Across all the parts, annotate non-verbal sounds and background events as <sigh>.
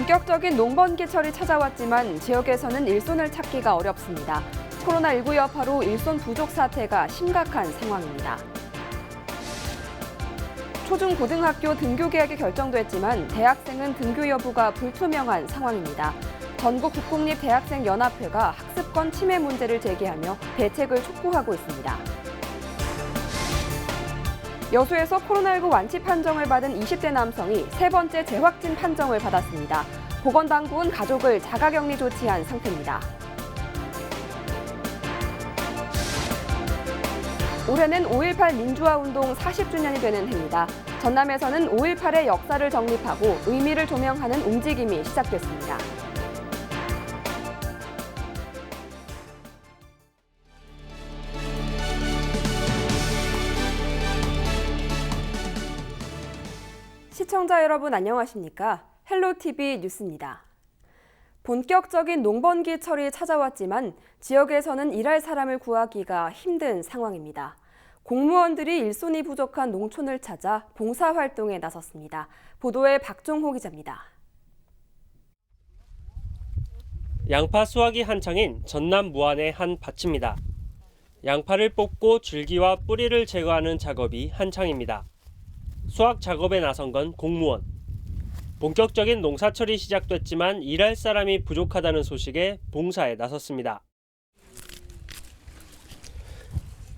본격적인 농번기철이 찾아왔지만 지역에서는 일손을 찾기가 어렵습니다. 코로나19 여파로 일손 부족 사태가 심각한 상황입니다. 초중고등학교 등교 계약이 결정됐지만 대학생은 등교 여부가 불투명한 상황입니다. 전국 국공립 대학생 연합회가 학습권 침해 문제를 제기하며 대책을 촉구하고 있습니다. 여수에서 코로나19 완치 판정을 받은 20대 남성이 세 번째 재확진 판정을 받았습니다. 보건당국은 가족을 자가격리 조치한 상태입니다. 올해는 5.18 민주화 운동 40주년이 되는 해입니다. 전남에서는 5.18의 역사를 정립하고 의미를 조명하는 움직임이 시작됐습니다. 시청자 여러분 안녕하십니까? 헬로티비 뉴스입니다. 본격적인 농번기 철이 찾아왔지만 지역에서는 일할 사람을 구하기가 힘든 상황입니다. 공무원들이 일손이 부족한 농촌을 찾아 봉사활동에 나섰습니다. 보도에 박종호 기자입니다. 양파 수확이 한창인 전남 무안의 한 밭입니다. 양파를 뽑고 줄기와 뿌리를 제거하는 작업이 한창입니다. 수확 작업에 나선 건 공무원. 본격적인 농사철이 시작됐지만 일할 사람이 부족하다는 소식에 봉사에 나섰습니다.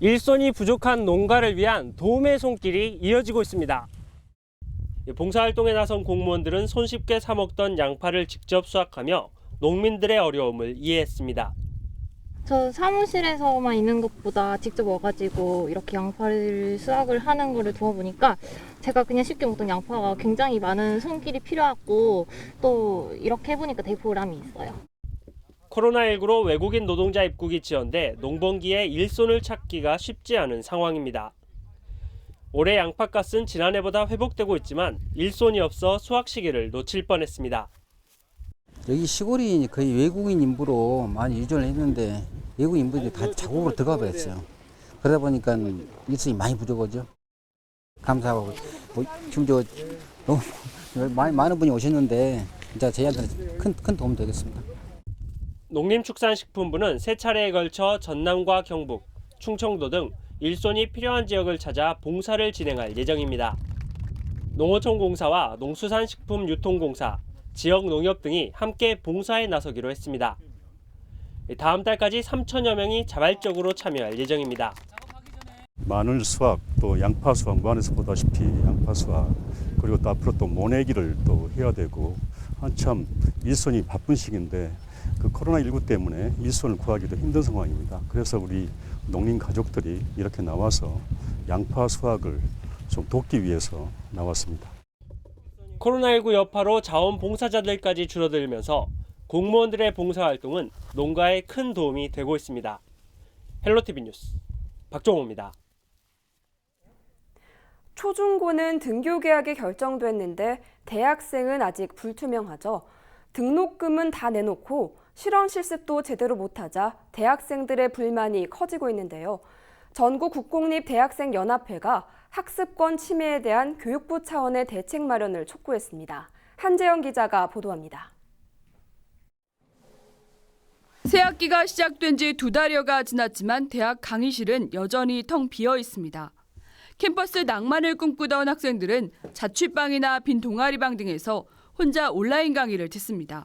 일손이 부족한 농가를 위한 도움의 손길이 이어지고 있습니다. 봉사활동에 나선 공무원들은 손쉽게 사먹던 양파를 직접 수확하며 농민들의 어려움을 이해했습니다. 저 사무실에서만 있는 것보다 직접 와가지고 이렇게 양파를 수확을 하는 거를 도와보니까 제가 그냥 쉽게 먹던 양파가 굉장히 많은 손길이 필요하고 또 이렇게 해보니까 되게 보람이 있어요. 코로나19로 외국인 노동자 입국이 지연돼 농번기에 일손을 찾기가 쉽지 않은 상황입니다. 올해 양파값은 지난해보다 회복되고 있지만 일손이 없어 수확 시기를 놓칠 뻔했습니다. 여기 시골이 거의 외국인 인부로 많이 유전을 했는데 외국 인부들이 다 자국으로 들어가 버렸어요. 그러다 보니까 일손이 많이 부족하죠. 감사하고 뭐 지금 저 너무 <laughs> 많이 많은 분이 오셨는데 진짜 저희한테 큰 큰 도움 되겠습니다. 농림축산식품부는 세 차례에 걸쳐 전남과 경북, 충청도 등 일손이 필요한 지역을 찾아 봉사를 진행할 예정입니다. 농어촌공사와 농수산식품유통공사, 지역 농협 등이 함께 봉사에 나서기로 했습니다. 다음 달까지 3천여 명이 자발적으로 참여할 예정입니다. 마늘 수확 또 양파 수확 무안에서 보다시피 양파 수확 그리고 또 앞으로 또 모내기를 또 해야 되고 한참 일손이 바쁜 시기인데 그 코로나19 때문에 일손을 구하기도 힘든 상황입니다. 그래서 우리 농민 가족들이 이렇게 나와서 양파 수확을 좀 돕기 위해서 나왔습니다. 코로나19 여파로 자원봉사자들까지 줄어들면서 공무원들의 봉사활동은 농가에 큰 도움이 되고 있습니다. 헬로티비 뉴스 박종호입니다. 초중고는 등교 계약이 결정됐는데 대학생은 아직 불투명하죠. 등록금은 다 내놓고 실원 실습도 제대로 못하자 대학생들의 불만이 커지고 있는데요. 전국 국공립 대학생 연합회가 학습권 침해에 대한 교육부 차원의 대책 마련을 촉구했습니다. 한재영 기자가 보도합니다. 새 학기가 시작된 지 두 달여가 지났지만 대학 강의실은 여전히 텅 비어 있습니다. 캠퍼스 낭만을 꿈꾸던 학생들은 자취방이나 빈 동아리방 등에서 혼자 온라인 강의를 듣습니다.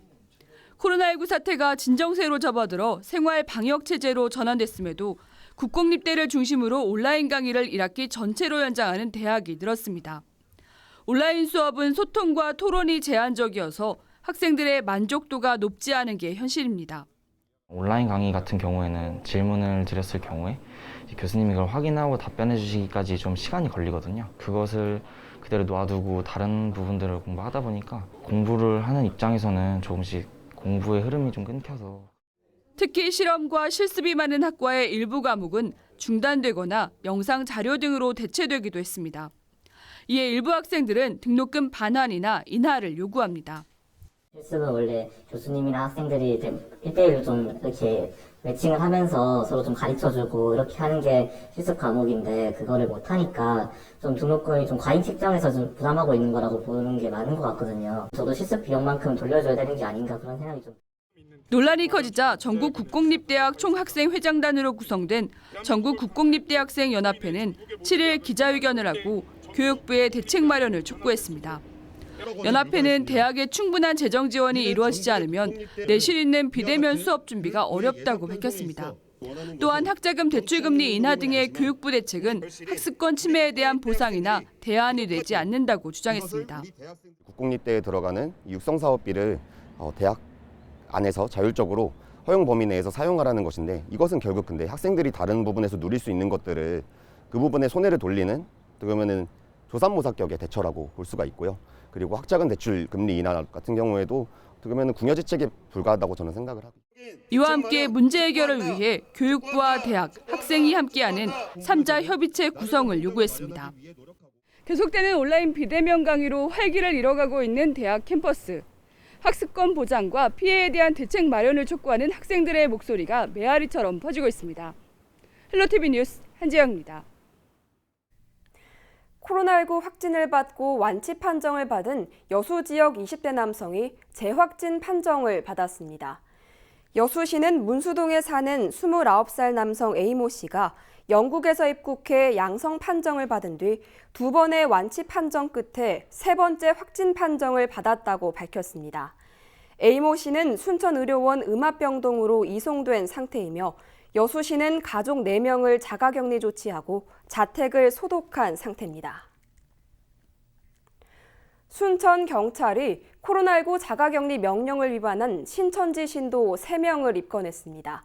코로나19 사태가 진정세로 접어들어 생활 방역 체제로 전환됐음에도 국공립대를 중심으로 온라인 강의를 1학기 전체로 연장하는 대학이 늘었습니다. 온라인 수업은 소통과 토론이 제한적이어서 학생들의 만족도가 높지 않은 게 현실입니다. 온라인 강의 같은 경우에는 질문을 드렸을 경우에 교수님이 그걸 확인하고 답변해 주시기까지 좀 시간이 걸리거든요. 그것을 그대로 놔두고 다른 부분들을 공부하다 보니까 공부를 하는 입장에서는 조금씩 공부의 흐름이 좀 끊겨서 특히 실험과 실습이 많은 학과의 일부 과목은 중단되거나 영상 자료 등으로 대체되기도 했습니다. 이에 일부 학생들은 등록금 반환이나 인하를 요구합니다. 실습은 원래 교수님이나 학생들이 1대1로 좀 이렇게 매칭을 하면서 서로 좀 가르쳐주고 이렇게 하는 게 실습 과목인데 그거를 못 하니까 좀 등록금이 좀 과잉 책정해서 좀 부담하고 있는 거라고 보는 게 많은 것 같거든요. 저도 실습 비용만큼 돌려줘야 되는 게 아닌가 그런 생각이 좀. 논란이 커지자 전국 국공립대학 총학생 회장단으로 구성된 전국 국공립대학생 연합회는 7일 기자회견을 하고 교육부의 대책 마련을 촉구했습니다. 연합회는 대학의 충분한 재정 지원이 이루어지지 않으면 내실 있는 비대면 수업 준비가 어렵다고 밝혔습니다. 또한 학자금 대출금리 인하 등의 교육부 대책은 학습권 침해에 대한 보상이나 대안이 되지 않는다고 주장했습니다. 국공립대에 들어가는 육성 사업비를 어, 대학 안에서 자율적으로 허용 범위 내에서 사용하라는 것인데 이것은 결국 근데 학생들이 다른 부분에서 누릴 수 있는 것들을 그 부분에 손해를 돌리는 그러면은 조삼모사격의 대처라고 볼 수가 있고요. 그리고 학자금 대출 금리 인하 같은 경우에도 보면 궁여지책에 불과하다고 저는 생각을 하고. 이와 함께 문제 해결을 위해 교육부와 대학, 학생이 함께하는 삼자 협의체 구성을 요구했습니다. 계속되는 온라인 비대면 강의로 활기를 잃어가고 있는 대학 캠퍼스. 학습권 보장과 피해에 대한 대책 마련을 촉구하는 학생들의 목소리가 메아리처럼 퍼지고 있습니다. 헬로티비 뉴스 한지영입니다. 코로나19 확진을 받고 완치 판정을 받은 여수 지역 20대 남성이 재확진 판정을 받았습니다. 여수시는 문수동에 사는 29살 남성 A모 씨가 영국에서 입국해 양성 판정을 받은 뒤 두 번의 완치 판정 끝에 세 번째 확진 판정을 받았다고 밝혔습니다. A모 씨는 순천의료원 음압병동으로 이송된 상태이며 여수시는 가족 4명을 자가격리 조치하고 자택을 소독한 상태입니다. 순천 경찰이 코로나19 자가격리 명령을 위반한 신천지 신도 3명을 입건했습니다.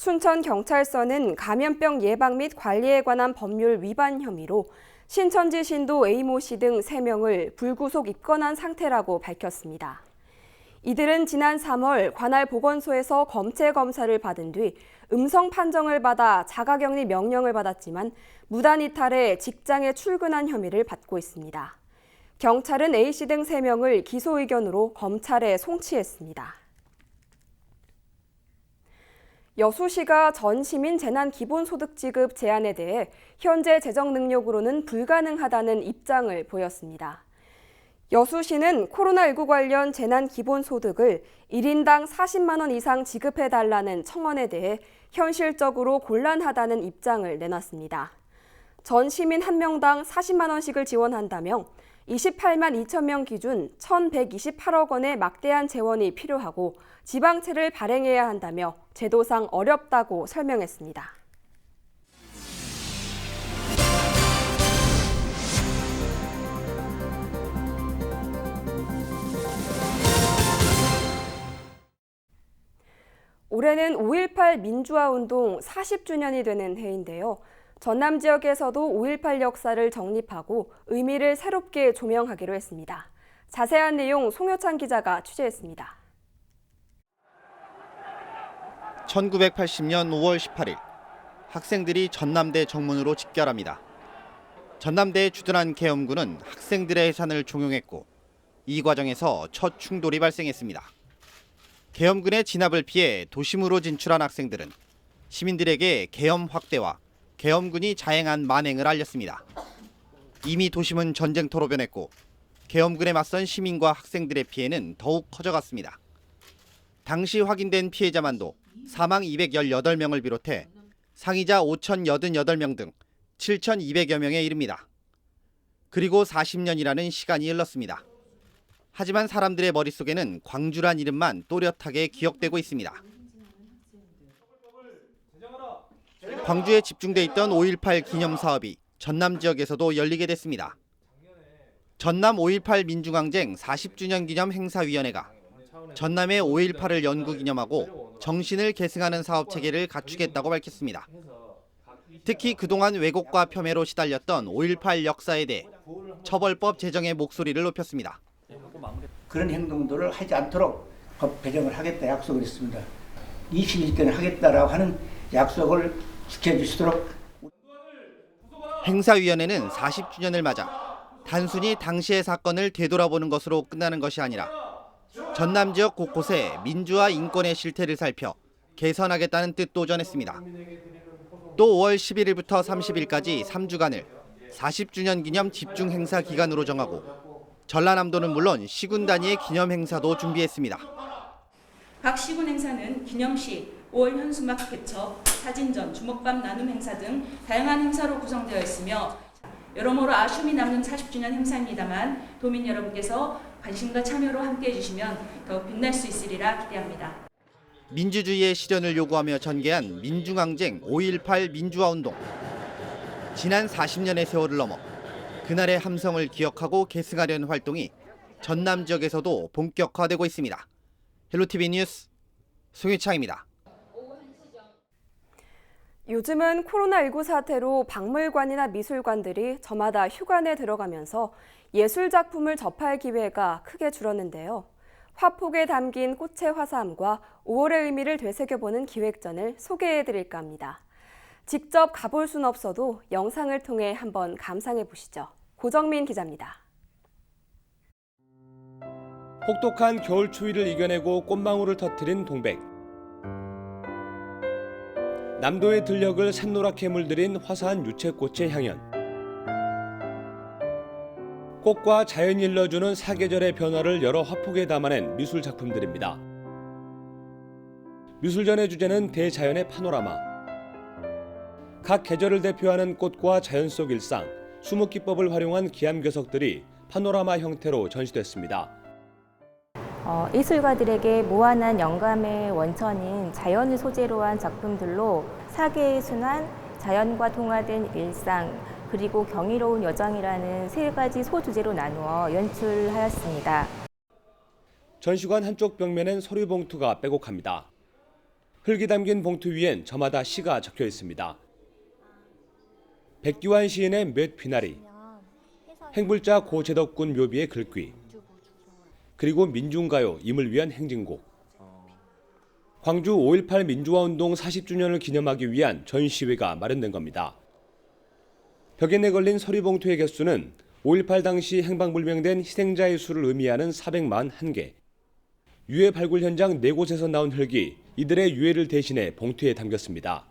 순천 경찰서는 감염병 예방 및 관리에 관한 법률 위반 혐의로 신천지 신도 A모 씨 등 3명을 불구속 입건한 상태라고 밝혔습니다. 이들은 지난 3월 관할 보건소에서 검체 검사를 받은 뒤 음성 판정을 받아 자가격리 명령을 받았지만 무단 이탈해 직장에 출근한 혐의를 받고 있습니다. 경찰은 A씨 등 3명을 기소 의견으로 검찰에 송치했습니다. 여수시가 전 시민 재난 기본소득 지급 제한에 대해 현재 재정 능력으로는 불가능하다는 입장을 보였습니다. 여수시는 코로나19 관련 재난 기본소득을 1인당 40만 원 이상 지급해 달라는 청원에 대해 현실적으로 곤란하다는 입장을 내놨습니다. 전 시민 1명당 40만 원씩을 지원한다며 28만 2천 명 기준 1,128억 원의 막대한 재원이 필요하고 지방채를 발행해야 한다며 제도상 어렵다고 설명했습니다. 올해는 5.18 민주화 운동 40주년이 되는 해인데요. 전남 지역에서도 5.18 역사를 정립하고 의미를 새롭게 조명하기로 했습니다. 자세한 내용 송효찬 기자가 취재했습니다. 1980년 5월 18일 학생들이 전남대 정문으로 집결합니다. 전남대에 주둔한 계엄군은 학생들의 해산을 종용했고 이 과정에서 첫 충돌이 발생했습니다. 계엄군의 진압을 피해 도심으로 진출한 학생들은 시민들에게 계엄 확대와 계엄군이 자행한 만행을 알렸습니다. 이미 도심은 전쟁터로 변했고 계엄군에 맞선 시민과 학생들의 피해는 더욱 커져갔습니다. 당시 확인된 피해자만도 사망 218명을 비롯해 상이자 5,088명 등 7,200여 명에 이릅니다. 그리고 40년이라는 시간이 흘렀습니다. 하지만 사람들의 머릿속에는 광주란 이름만 또렷하게 기억되고 있습니다. 광주에 집중돼 있던 5.18 기념 사업이 전남 지역에서도 열리게 됐습니다. 전남 5.18 민중항쟁 40주년 기념 행사위원회가 전남의 5.18을 연구 기념하고 정신을 계승하는 사업 체계를 갖추겠다고 밝혔습니다. 특히 그동안 왜곡과 폄훼로 시달렸던 5.18 역사에 대해 처벌법 제정의 목소리를 높였습니다. 그런 행동들을 하지 않도록 법 개정을 하겠다 약속을 했습니다. 20일 때는 하겠다라고 하는 약속을 지켜주시도록 행사위원회는 40주년을 맞아 단순히 당시의 사건을 되돌아보는 것으로 끝나는 것이 아니라 전남 지역 곳곳에 민주화 인권의 실태를 살펴 개선하겠다는 뜻도 전했습니다. 또 5월 11일부터 30일까지 3주간을 40주년 기념 집중 행사 기간으로 정하고 전라남도는 물론 시군 단위의 기념 행사도 준비했습니다. 각 시군 행사는 기념식, 5월 현수막 개척, 사진전, 주먹밥 나눔 행사 등 다양한 행사로 구성되어 있으며 여러모로 아쉬움이 남는 40주년 행사입니다만 도민 여러분께서 관심과 참여로 함께해 주시면 더욱 빛날 수 있으리라 기대합니다. 민주주의의 실현을 요구하며 전개한 민중항쟁 5.18 민주화 운동. 지난 40년의 세월을 넘어 그날의 함성을 기억하고 계승하려는 활동이 전남 지역에서도 본격화되고 있습니다. 헬로티비 뉴스 송유창입니다. 요즘은 코로나19 사태로 박물관이나 미술관들이 저마다 휴관에 들어가면서 예술 작품을 접할 기회가 크게 줄었는데요. 화폭에 담긴 꽃의 화사함과 5월의 의미를 되새겨보는 기획전을 소개해 드릴까 합니다. 직접 가볼 순 없어도 영상을 통해 한번 감상해 보시죠. 고정민 기자입니다. 혹독한 겨울 추위를 이겨내고 꽃망울을 터뜨린 동백. 남도의 들녘을 샛노랗게 물들인 화사한 유채꽃의 향연. 꽃과 자연이 일러주는 사계절의 변화를 여러 화폭에 담아낸 미술 작품들입니다. 미술전의 주제는 대자연의 파노라마. 각 계절을 대표하는 꽃과 자연 속 일상, 수묵 기법을 활용한 기암 괴석들이 파노라마 형태로 전시됐습니다. 어, 예술가들에게 무한한 영감의 원천인 자연을 소재로 한 작품들로 사계의 순환, 자연과 통화된 일상, 그리고 경이로운 여정이라는 세 가지 소주제로 나누어 연출하였습니다. 전시관 한쪽 벽면엔 서류 봉투가 빼곡합니다. 흙이 담긴 봉투 위엔 저마다 시가 적혀 있습니다. 백기환 시인의 몇 비나리, 행불자 고재덕군 묘비의 글귀, 그리고 민중가요 임을 위한 행진곡. 광주 5.18 민주화운동 40주년을 기념하기 위한 전시회가 마련된 겁니다. 벽에 내 걸린 서리봉투의 개수는 5.18 당시 행방불명된 희생자의 수를 의미하는 441개. 유해 발굴 현장 4곳에서 나온 흙이 이들의 유해를 대신해 봉투에 담겼습니다.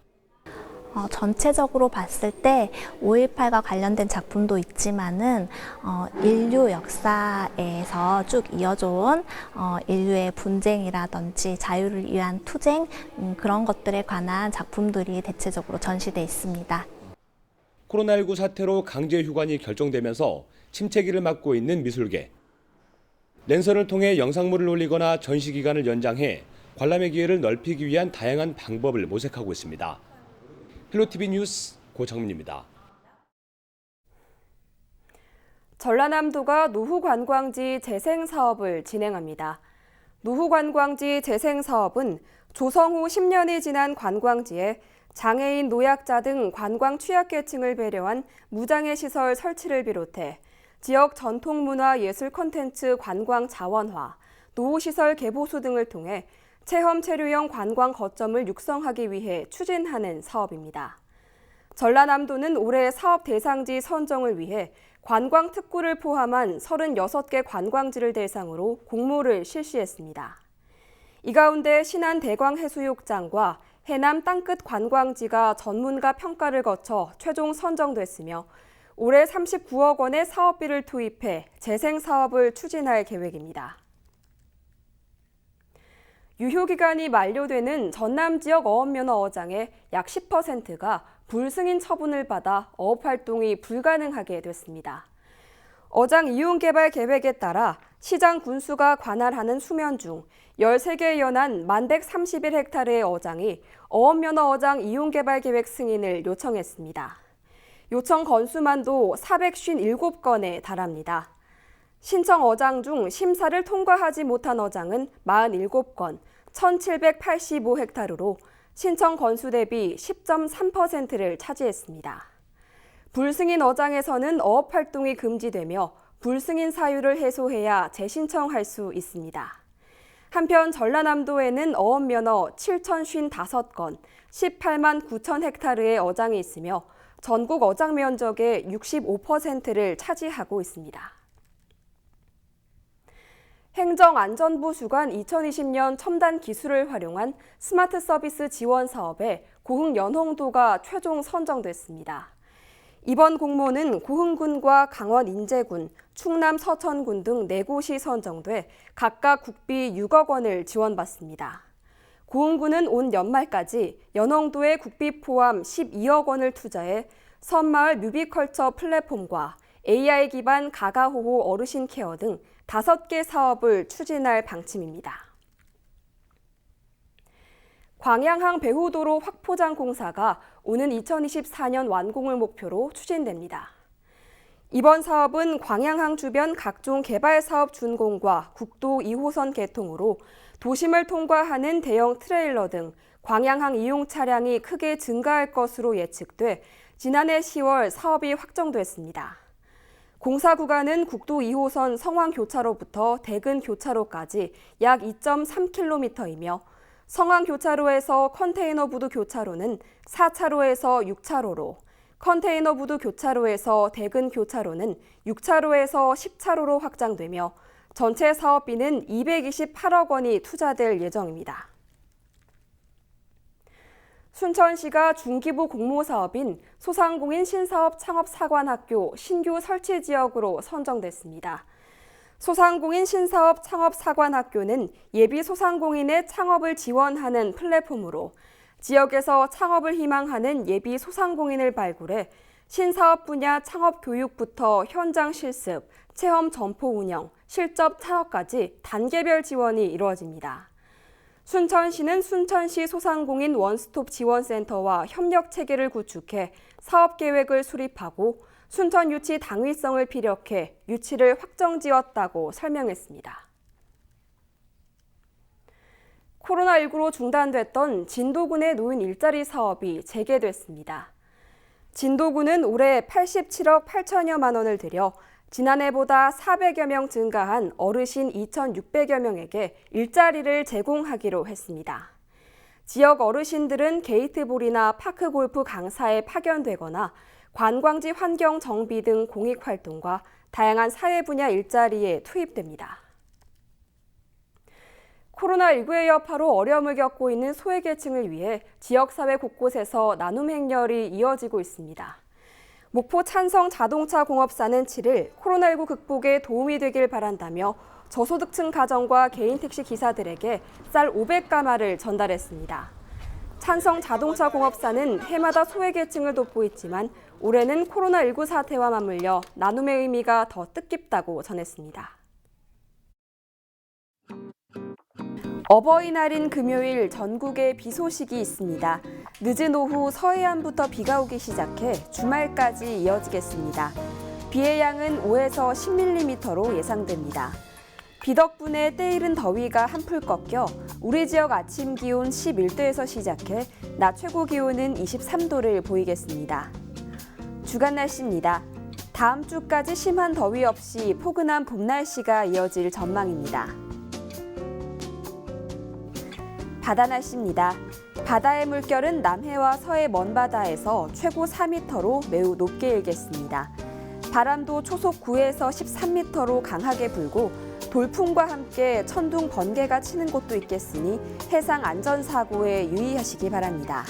어, 전체적으로 봤을 때 5.18과 관련된 작품도 있지만은 어, 인류 역사에서 쭉 이어져온 어, 인류의 분쟁이라든지 자유를 위한 투쟁 음, 그런 것들에 관한 작품들이 대체적으로 전시돼 있습니다. 코로나19 사태로 강제 휴관이 결정되면서 침체기를 맞고 있는 미술계. 랜선을 통해 영상물을 올리거나 전시 기간을 연장해 관람의 기회를 넓히기 위한 다양한 방법을 모색하고 있습니다. 힐로티비 뉴스 고정민입니다. 전라남도가 노후관광지 재생 사업을 진행합니다. 노후관광지 재생 사업은 조성 후 10년이 지난 관광지에 장애인, 노약자 등 관광 취약계층을 배려한 무장애 시설 설치를 비롯해 지역 전통문화 예술 콘텐츠 관광 자원화, 노후시설 개보수 등을 통해 체험 체류형 관광 거점을 육성하기 위해 추진하는 사업입니다. 전라남도는 올해 사업 대상지 선정을 위해 관광 특구를 포함한 36개 관광지를 대상으로 공모를 실시했습니다. 이 가운데 신안 대광 해수욕장과 해남 땅끝 관광지가 전문가 평가를 거쳐 최종 선정됐으며 올해 39억 원의 사업비를 투입해 재생 사업을 추진할 계획입니다. 유효기간이 만료되는 전남 지역 어업면허 어장의 약 10%가 불승인 처분을 받아 어업 활동이 불가능하게 됐습니다. 어장 이용 개발 계획에 따라 시장 군수가 관할하는 수면 중 13개에 연한 만 131헥타르의 어장이 어업면허 어장 이용 개발 계획 승인을 요청했습니다. 요청 건수만도 457건에 달합니다. 신청 어장 중 심사를 통과하지 못한 어장은 47건, 1,785헥타르로 신청 건수 대비 10.3%를 차지했습니다. 불승인 어장에서는 어업 활동이 금지되며 불승인 사유를 해소해야 재신청할 수 있습니다. 한편 전라남도에는 어업 면허 7,055건, 18만 9천 헥타르의 어장이 있으며 전국 어장 면적의 65%를 차지하고 있습니다. 행정안전부 주관 2020년 첨단 기술을 활용한 스마트 서비스 지원 사업에 고흥 연홍도가 최종 선정됐습니다. 이번 공모는 고흥군과 강원 인제군, 충남 서천군 등 4곳이 선정돼 각각 국비 6억 원을 지원받습니다. 고흥군은 온 연말까지 연홍도에 국비 포함 12억 원을 투자해 섬마을 뮤비컬처 플랫폼과 AI 기반 가가호호 어르신 케어 등 5개 사업을 추진할 방침입니다. 광양항 배후도로 확포장 공사가 오는 2024년 완공을 목표로 추진됩니다. 이번 사업은 광양항 주변 각종 개발 사업 준공과 국도 2호선 개통으로 도심을 통과하는 대형 트레일러 등 광양항 이용 차량이 크게 증가할 것으로 예측돼 지난해 10월 사업이 확정됐습니다. 공사 구간은 국도 2호선 성황 교차로부터 대근 교차로까지 약 2.3km이며 성황 교차로에서 컨테이너 부두 교차로는 4차로에서 6차로로, 컨테이너 부두 교차로에서 대근 교차로는 6차로에서 10차로로 확장되며 전체 사업비는 228억 원이 투자될 예정입니다. 순천시가 중기부 공모 사업인 소상공인 신사업 창업사관학교 신규 설치 지역으로 선정됐습니다. 소상공인 신사업 창업사관학교는 예비 소상공인의 창업을 지원하는 플랫폼으로 지역에서 창업을 희망하는 예비 소상공인을 발굴해 신사업 분야 창업 교육부터 현장 실습, 체험 점포 운영, 실적 창업까지 단계별 지원이 이루어집니다. 순천시는 순천시 소상공인 원스톱 지원센터와 협력 체계를 구축해 사업 계획을 수립하고 순천 유치 당위성을 피력해 유치를 확정지었다고 설명했습니다. 코로나19로 중단됐던 진도군의 노인 일자리 사업이 재개됐습니다. 진도군은 올해 87억 8천여만 원을 들여 지난해보다 400여 명 증가한 어르신 2,600여 명에게 일자리를 제공하기로 했습니다. 지역 어르신들은 게이트볼이나 파크골프 강사에 파견되거나 관광지 환경 정비 등 공익 활동과 다양한 사회 분야 일자리에 투입됩니다. 코로나19의 여파로 어려움을 겪고 있는 소외계층을 위해 지역사회 곳곳에서 나눔 행렬이 이어지고 있습니다. 목포 찬성 자동차 공업사는 7일 코로나19 극복에 도움이 되길 바란다며 저소득층 가정과 개인 택시 기사들에게 쌀 500가마를 전달했습니다. 찬성 자동차 공업사는 해마다 소외계층을 있지만 올해는 코로나19 사태와 맞물려 나눔의 의미가 더 뜻깊다고 전했습니다. 어버이날인 금요일 전국에 비 소식이 있습니다. 늦은 오후 서해안부터 비가 오기 시작해 주말까지 이어지겠습니다. 비의 양은 5에서 10mm로 예상됩니다. 비 덕분에 때이른 더위가 한풀 꺾여 우리 지역 아침 기온 11도에서 시작해 낮 최고 기온은 23도를 보이겠습니다. 주간 날씨입니다. 다음 주까지 심한 더위 없이 포근한 봄 날씨가 이어질 전망입니다. 바다 날씨입니다. 바다의 물결은 남해와 서해 먼바다에서 최고 4m로 매우 높게 일겠습니다. 바람도 초속 9에서 13m로 강하게 불고 돌풍과 함께 천둥 번개가 치는 곳도 있겠으니 해상 안전사고에 유의하시기 바랍니다.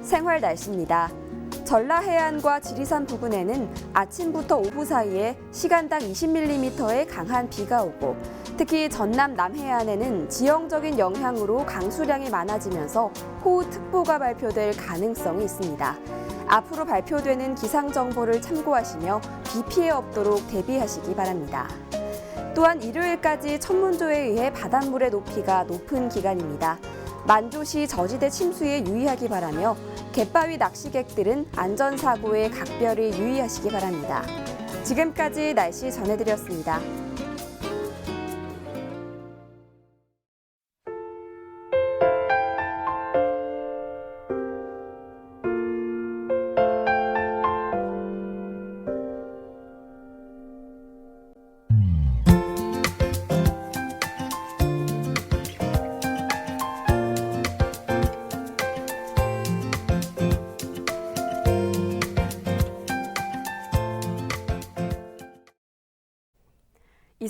생활 날씨입니다. 전라 해안과 지리산 부근에는 아침부터 오후 사이에 시간당 20mm의 강한 비가 오고 특히 전남 남해안에는 지형적인 영향으로 강수량이 많아지면서 호우특보가 발표될 가능성이 있습니다. 앞으로 발표되는 기상 정보를 참고하시며 비 피해 없도록 대비하시기 바랍니다. 또한 일요일까지 천문조에 의해 바닷물의 높이가 높은 기간입니다. 만조시 저지대 침수에 유의하기 바라며 갯바위 낚시객들은 안전사고에 각별히 유의하시기 바랍니다. 지금까지 날씨 전해드렸습니다.